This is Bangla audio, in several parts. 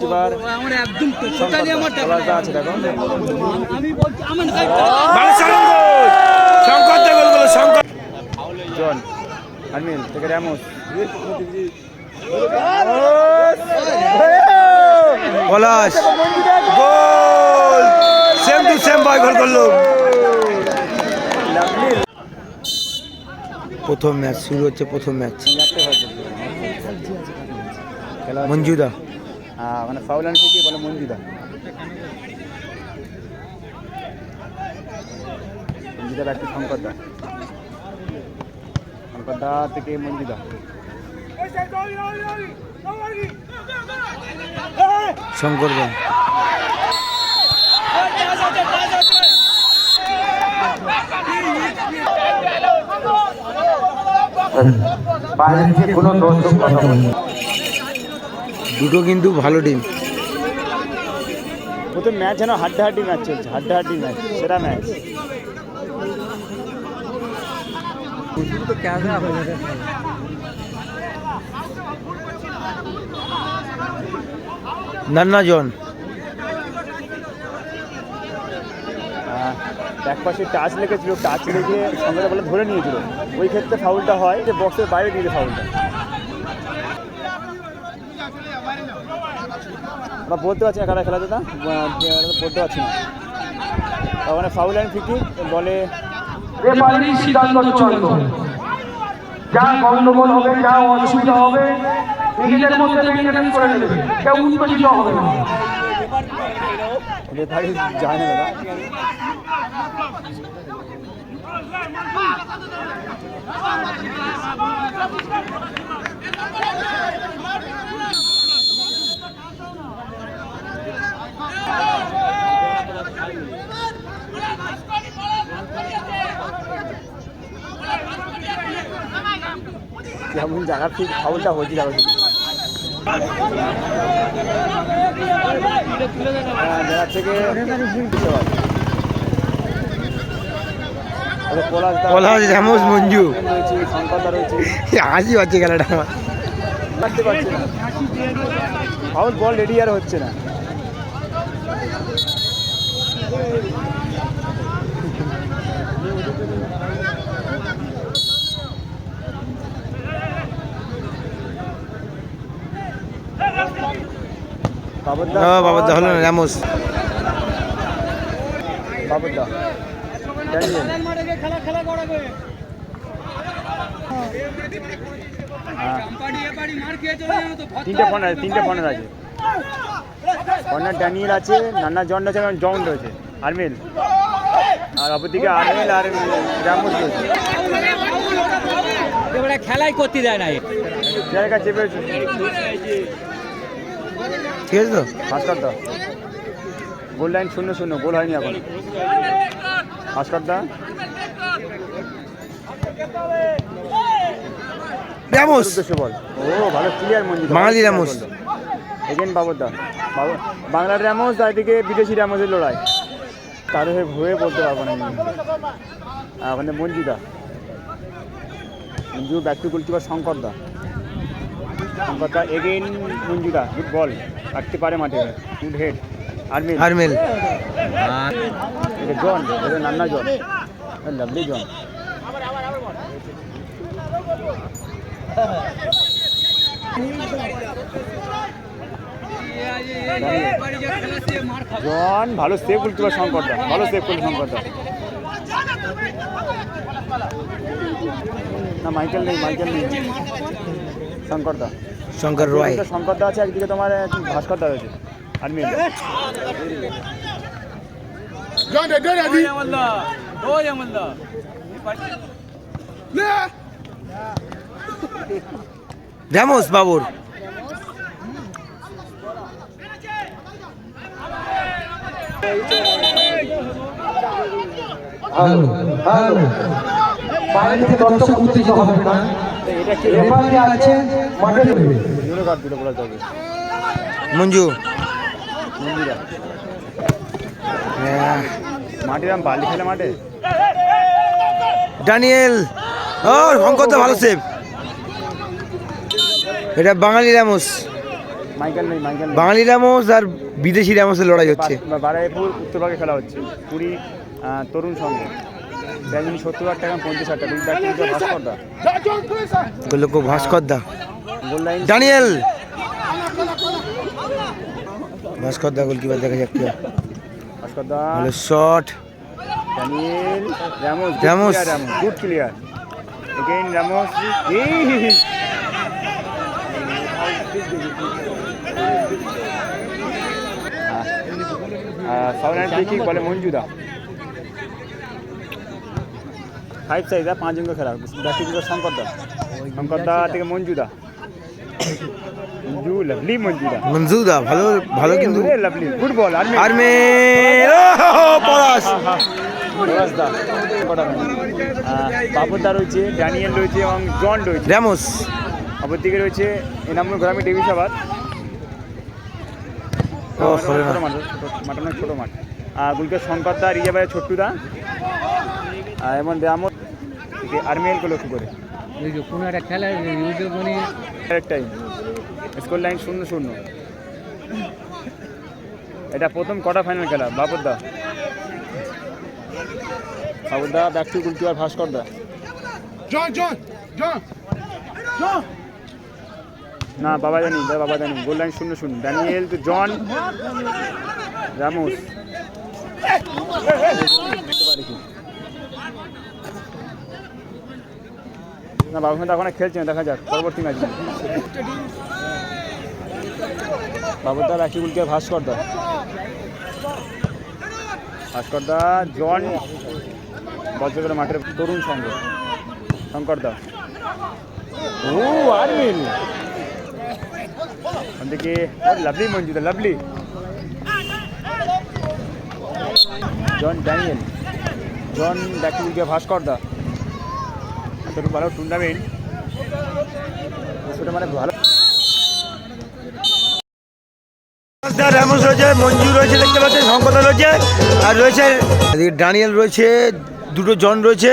গোলকিপার আমার একদম টোটালি আমার টাকা পলাশদা আছে দেখো। জন থেকে Palash goal. Same to same boy goal করল। প্রথম ম্যাচ শুরু হচ্ছে প্রথম ম্যাচ মঞ্জুদা। মানে ফাউল আনছে কি বলে মঞ্জুদা? মঞ্জুদা ব্যাটটি শঙ্করদা শঙ্করদা থেকে মঞ্জুদা। শঙ্কর বাইরে কোনো দর্শক কথা। দুটো কিন্তু ভালো টিম প্রথম ম্যাচ যেন হাড্ডাহাড্ডি ম্যাচ চলছে হাড্ডাহাড্ডি ম্যাচ সেরা ম্যাচ নান্না জন এক পাশে টাচ লেগেছিল টাচ লেগে সঙ্গে বলে ধরে নিয়েছিল। ওই ক্ষেত্রে ফাউলটা হয় যে বক্সের বাইরে দিয়ে ফাউলটা আমরা বলতে পারছি না কারা খেলাতে না বলতে পারছি না। ওখানে ফাউল অ্যান্ড ফিকি বলে সিদ্ধান্ত চূড়ান্ত। যা গন্ডগোল হবে যা অসুবিধা হবে নিজেদের মধ্যে মেনটেন করে নেবে। কেউ উত্তেজিত হবে না। রেফারি যায় না। দাদা যেমন জায়গা ঠিক ফাউলটা হচ্ছে যাবে হ্যাঁ, থেকে পলাশ দা- মঞ্জু। রয়েছে, রয়েছে। হাসি হচ্ছে খেলাটা আমার লাগতে পারছি না। ফাউল বল রেডি আর হচ্ছে না বাবরদা ও বাবা দা হলো না র্যামোস বাবরদা ড্যানিয়েল মাঠে গিয়ে খেলা খেলা করাবে হ্যাঁ পাড়ি এ পাড়ি মার চলে যাবে তো ভদ্র তিনটে ফোন আছে তিনটে ফোনের আছে। কর্নার ড্যানিয়েল আছে নান্না জন আছে এবং জন রয়েছে। আরমিল। আর অপরদিকে আরমিল আর রামুস রয়েছে। খেলাই করতে দেয় না চেপে ঠিক আছে তো? ভাস্কর দা গোল লাইন শূন্য শূন্য গোল হয়নি এখন। ভাস্কর দা বল। ও ভালো ক্লিয়ার বাঙালি রামোস। এগেন বাংলার র্যামোস আর এদিকে বিদেশি র্যামোসের লড়াই। তার হয়ে হয়ে বলতে পারব না মঞ্জুদা Manju back to goalkeeper Shankar da. Shankar da again মঞ্জুদা good ball রাখতে পারে মাঠে গুড হেড আর্মিল আরমেল এটা জন এটা নান্না জন লাভলি জন জন ভালো সেভ গোলকিপার শঙ্করদা ভালো সেভ করল শঙ্করদা। না মাইকেল নেই মাইকেল নেই। শঙ্করদা শঙ্কর রয়। শঙ্করদা আছে একদিকে তোমার ভাস্করদা রয়েছে। ওই আমলদা র্যামোস বাবুর হ্যালো হ্যালো। বাইরে থেকে দর্শক উত্তেজিত হবে না। মঞ্জু। হ্যাঁ, মাঠে এরম বালি খেলে মাঠে? ড্যানিয়েল ও শঙ্কর দা ভালো সেভ এটা বাঙালি নেই বাঙালি র্যামোস আর বিদেশি র্যামোসের লড়াই হচ্ছে। বা- বারাইপুর উত্তরভাগে খেলা হচ্ছে। পুরী আহ, তরুণ সংঘ। ব্যাঙ্গনি সত্তর হাজার টাকা পঞ্চাশ হাজার টাকা। কিন্তু ভাস্করদা গোলক ভাস্কর দা। ডানিয়েল ভাস্কর দা। গোলকিপার দেখা যাক কি ভাস্করদা ভালো shot. Daniel Ramos Ramos. Ramos. Good clear again Ramos. Sound free kick বলে মঞ্জুদা ফাইভ সাইজ পাঁচ জন খেলা ব্যাটিং শঙ্করদা? শঙ্করদা থেকে মঞ্জুদা। মঞ্জু লাভলি মঞ্জুদা। মঞ্জুদা ভালো ভালো কিন্তু লাভলি গুড বল আর আর মে পলাশ। রসদা বাবুদা রয়েছে ড্যানিয়েল রয়েছে এবং জন রয়েছে। র্যামোস। রয়েছে এনামুল গ্রামে। ছোটো মাঠ মাঠ অনেক ছোটো মাঠ। আর গুলকে শঙ্করদা রিজাবাই ছোট্টুদা। আর এমন রামত আর্মিএলকে লক্ষ্য করে এই যে কোনো একটা খেলা উদ্যোগনী টাইম স্কোর লাইন শূন্য শূন্য এটা প্রথম কোয়ার্টার ফাইনাল খেলা বাবুদা বাবুদা ব্যাক টু গুলকিপার ভাস্করদা না বাবা জানি দা বাবা জানি গোল লাইন শূন্য শূন্য ড্যানিয়েল তো জন রামোস না বাবু কিন্তু এখন খেলছে না, দেখা যাক পরবর্তী ম্যাচ বাবুদা রাখি গুলকে ভাস্কর দা। ভাস্কর দা জন বজ্রগড় মাঠের তরুণ সংঘ শঙ্কর দা। ও ওদিকে লাভলি মঞ্জুদা লাভলি। John Daniel. জন ব্যাকি গুলকে ভাস্কর দা। এত ভালো টুর্নামেন্ট সেটা মানে ভালো। রয়েছে মঞ্জু রয়েছে দেখতে পাচ্ছেন রয়েছে আর রয়েছে এদিকে রয়েছে দুটো জন রয়েছে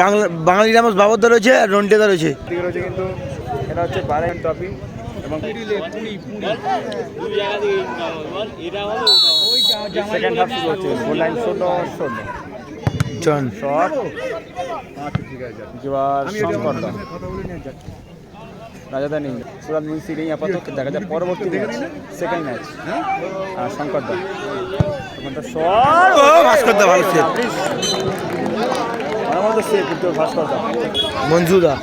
বাংলা বাঙালি র্যামোস বাবরদা রয়েছে আর রন্টেদা রয়েছে। রয়েছে কিন্তু এটা হচ্ছে বারায়ন ট্রফি এবং সেকেন্ড হাফ শুরু হচ্ছে গোল লাইন ষোলো ষোলো জন শট জোয়ার শঙ্কর রাজাদা নেই সুরাত মুন্সি নেই আপাতত দেখা যায় পরবর্তী ম্যাচ সেকেন্ড ম্যাচ আর শঙ্কর দা শট। ও ভাস্করদা ভালো সেভ আমার মতো সে কিন্তু ভাস্কর দা মঞ্জুদা।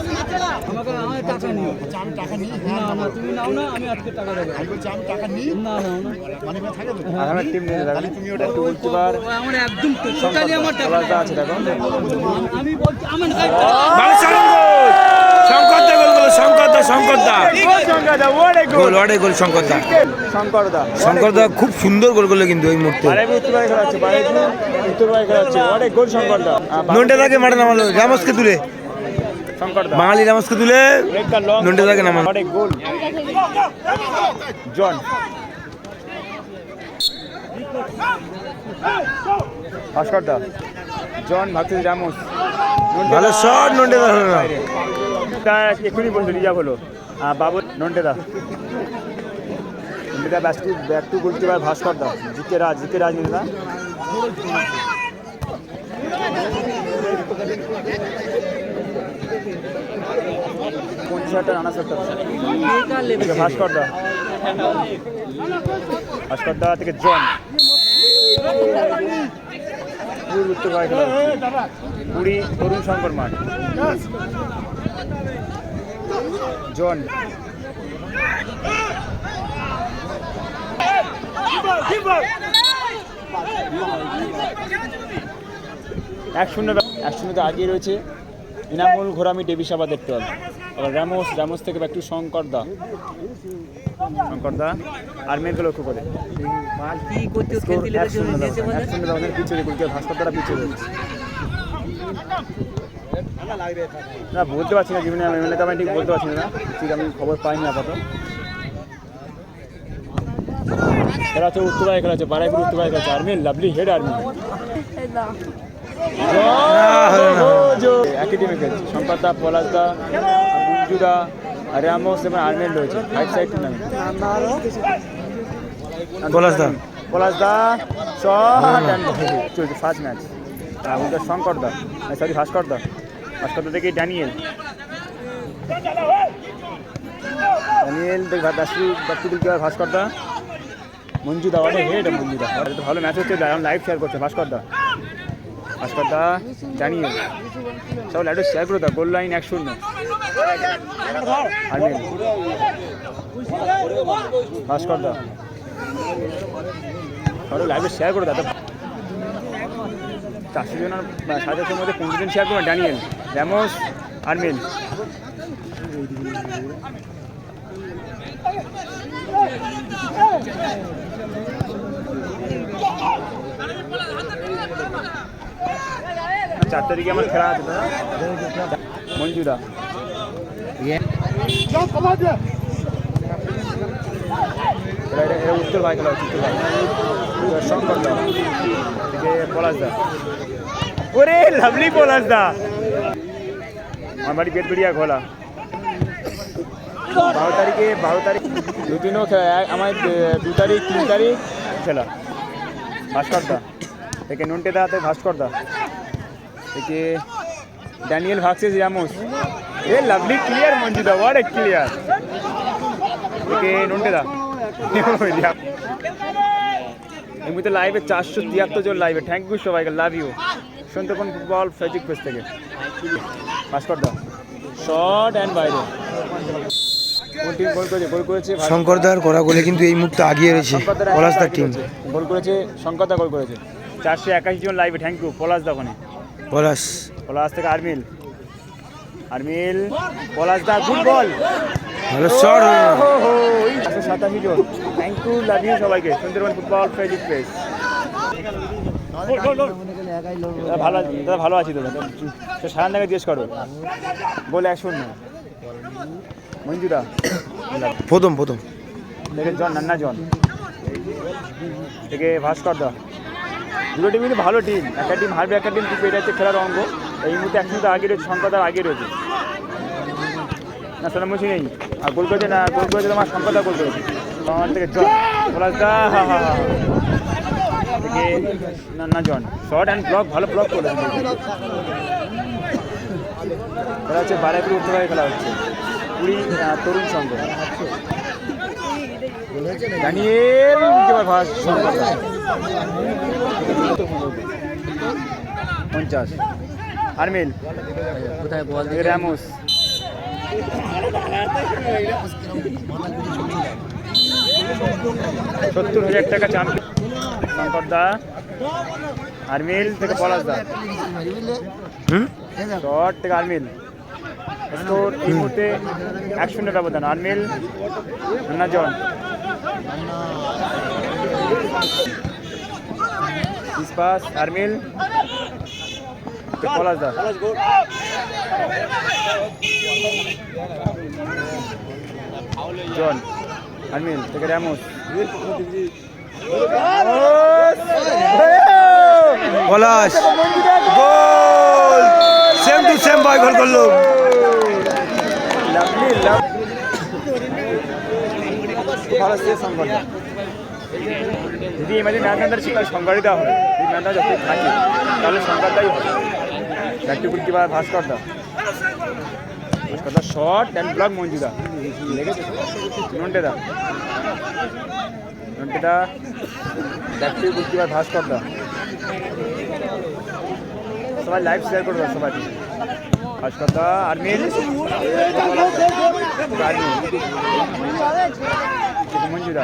আমাকে আমার টাকা নিও। আমি টাকা নিই। না না তুমি নাও না আমি আজকে টাকা দেবো। আমি বলছি আমি টাকা নিই? না নাও না। আর আমার টিম নিয়ে দেখো তুমি ওটা একটু বলতে পার আমার একদম টোটালি আমার টাকা আছে দেখো আমি বলছি আমার ভালো সারঙ্গ শঙ্করদা গোল গোল শঙ্করদা শঙ্করদা শঙ্করদা ওয়াট এ গোল অডে গোল শঙ্করদা শঙ্করদা শঙ্করদা খুব সুন্দর গোল করল কিন্তু এই মুহূর্তে। উত্তরবাই খেলা হচ্ছে বারেবি উত্তরবাই খেলা হচ্ছে ওয়াট এ গোল শঙ্করদা নন্টেদাকে মাঠে নামালো র্যামোসকে তুলে বাঙালি র্যামোসকে তুলে ওয়াট এ গোল জন ভাস্করদা জন ভাবছি রামোস। ভালো শট নন্টেদা হলো না তা এক্ষুনি বলতো রিজার্ভ হলো। বাবু নন্টেদা নন্টেদা back to back to goalkeeper Bhaskar da. GK Raj GK Raj নন্টেদা পঞ্চাশ হাজার রানা সত্তর থেকে ভাস্কর দা ভাস্কর দা থেকে জন। পুরী উত্তর ভাই পুরী তরুণ শঙ্কর মাঠ। জন। এক শূন্য এক শূন্যতে আগিয়ে রয়েছে। ইনামুল ঘোরামি ডেবিসাবা দেখতে রামোস রামোস থেকে একটু শঙ্কর দা শঙ্কর দা আর মেয়েকে লক্ষ্য করে। ভাস্কর দ্বারা পিছিয়ে রয়েছে। না বলতে পারছি না জীবনে আমি এমএলএ আমি ঠিক বলতে পারছি না ঠিক আমি খবর পাইনি আপাতত। খেলা হচ্ছে উত্তরায় খেলা হচ্ছে বারাইপুর উত্তরায় খেলা হচ্ছে। আর্মি লাভলি হেড আর্মি একই টিমে খেলছে শঙ্কর দা পলাশ দা মঞ্জু দা আর রামোস এবং আর্মেল রয়েছে ফাইভ সাইড টুর্নামেন্ট পলাশদা। পলাশদা শট চলছে ফার্স্ট ম্যাচ ওদের শঙ্কর দা সরি ভাস্কর দা ভাস্কর দা থেকে ড্যানিয়েল। ড্যানিয়েল দেখ দাসু দত্তু দিলকে ভাস্কর দা মঞ্জু দা অনেক হেড মঞ্জু দা ভালো ম্যাচ হচ্ছে লাইভ শেয়ার করছে ভাস্কর দা ভাস্কর দা সব লাইভ শেয়ার করে দাও গোল লাইন এক শূন্য। আর্মিল ভাস্কর দা লাইভে শেয়ার করে দাদা চারশো জনের সাড়ে মধ্যে পনেরো জন শেয়ার করবেন ড্যানিয়েল র্যামোস আর্মিল চার তারিখে আমার খেলা আছে মঞ্জুদা উত্তর ভাই খেলা হচ্ছে উত্তর ভাই। শঙ্কর দা এদিকে পলাশ দা। ওরে লাভলি পলাশ দা। আমার বাড়ি বেটবেড়িয়া খোলা বারো তারিখে বারো তারিখ দু দিনও খেলা। আমার দু তারিখ তিন তারিখ। খেলা। ভাস্কর দা। থেকে নুনটে দা তো ভাস্কর দা। থেকে ড্যানিয়েল ভার্সেস রামোস এ লাভলি ক্লিয়ার মঞ্জুদা ওয়ার এ ক্লিয়ার থেকে নুনটে দা এই মুহূর্তে লাইভে চারশো তিয়াত্তর জন লাইভে থ্যাংক ইউ সবাইকে লাভ ইউ সুন্দরবন ফুটবল ফেজিক পেস থেকে। ভাস্কর দা শর্ট অ্যান্ড বাইরে শঙ্করদার করা গোলে কিন্তু এই মুহূর্তে আগিয়ে রয়েছে পলাশদার টিম। গোল করেছে শঙ্করদা গোল করেছে। চারশো একাশি জন লাইভে থ্যাংক ইউ পলাশ দা ওখানে। পলাশ। পলাশ থেকে আরমিল। আরমিল পলাশ দা গুড বল ভালো শট একশো সাতাশি জন। থ্যাংক ইউ লাভ ইউ সবাইকে। সুন্দরবন ফুটবল ফেজিক প্লেস ভালো দাদা ভালো আছি দাদা। তো সারান দাকে জিজ্ঞেস করো। বলে এক শূন্য। মঞ্জুদা প্রথম প্রথম। থেকে জন নান্না জন। থেকে ভাস্কর দা। দুটো টিম কিন্তু ভালো টিম একটা টিম হারবে একটা টিম জিতবে এটা হচ্ছে খেলার অঙ্গ। এই মুহূর্তে একশো আগে রয়েছে শঙ্করদার আগে রয়েছে। না সোনামুখী নেই। আর গোল করেছে না গোল করেছে তোমার শঙ্করদা গোল করেছে। আমার থেকে জন। পলাশদা হা হা হা। থেকে নান্না জন। শর্ট অ্যান্ড ব্লক ভালো ব্লক করেছে খেলা হচ্ছে বারাইপুর উত্তরভাগে খেলা হচ্ছে। কুড়ি তরুণ সংঘ। জয় ভাস। পঞ্চাশ। আরমিল কোথায় বল র্যামোস সত্তর হাজার টাকা চ্যাম্পিয়ন শঙ্কর দা আরমিল থেকে পলাশ দা শট থেকে আরমিল। স্কোর এই মুহূর্তে এক শূন্য ব্যবধান। আরমিল জন ইস্পাস আরমিল। পলাশ দা। জন, আরমিল থেকে Ramos. Palash, goal! Same to same boy goal করল। লাভলি লাভ ভালো সে সংকট যদি এই মাঝে সেটা সংজ্ঞাই দেওয়া হবে। এই ম্যাচটা যতই থাকে, তাহলে সংজ্ঞাটাই হবে। ব্যাটটি বুদ্ধি বা Bhaskar da. Bhaskar da shot and block মঞ্জুদা লেগেছে নন্টে দা। ভাস্কর দা। সবাই লাইভ শেয়ার করে দাও সবাই। ভাস্কর দা আর্মিল মঞ্জুদা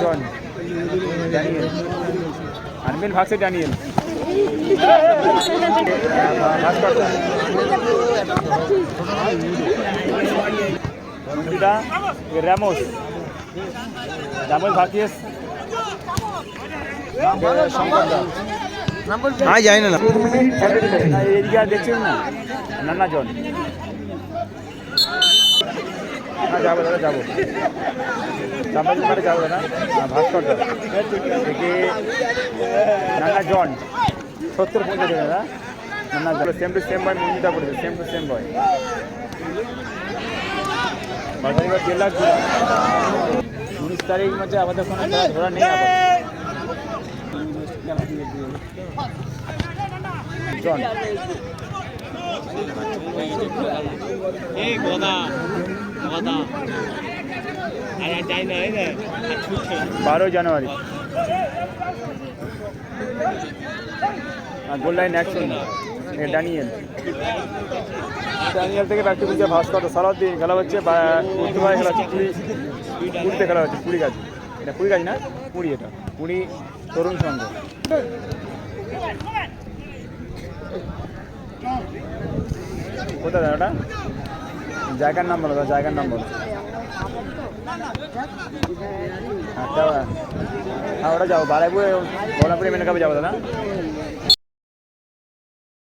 জন ভাগছে ড্যানিয়েল র্যামোস র্যামোস ভাগিয়েস আয় যায় না না না, দেখছেন না? নানা জন। হ্যাঁ যাব দাদা যাব। চামড়ার দোকানে যাব দাদা। ভাস্কর থেকে নানা জন। সত্তর পঞ্চাশ দাদা। নানা জন। সেম টু সেম বয় মঞ্জুদা করেছে সেম টু সেম বয়। বাজারে এবার দেড় লাখ উনিশ তারিখ মধ্যে আমাদের কোনো ধরা নেই আবার জন বারো জানুয়ারি। আর গোল লাইন এক শূন্য এ ড্যানিয়েল ড্যানিয়েল থেকে ব্যাক টু বুঝে ভাস কত সালাউদ্দিন খেলা হচ্ছে বা উর্দুভাই খেলা হচ্ছে পুরী। পুরীতে খেলা হচ্ছে পুরী গাছ এটা পুরী গাছ না? পুরী এটা। পুরী তরুণ সংঘ। কোথায় দাদা ওটা? জায়গার নাম বলো দাদা, জায়গার নাম বলো। হ্যাঁ তা- হ্যাঁ ওটা যাব বারাইপুরে বলাপুরে মেনকাপে যাব দাদা।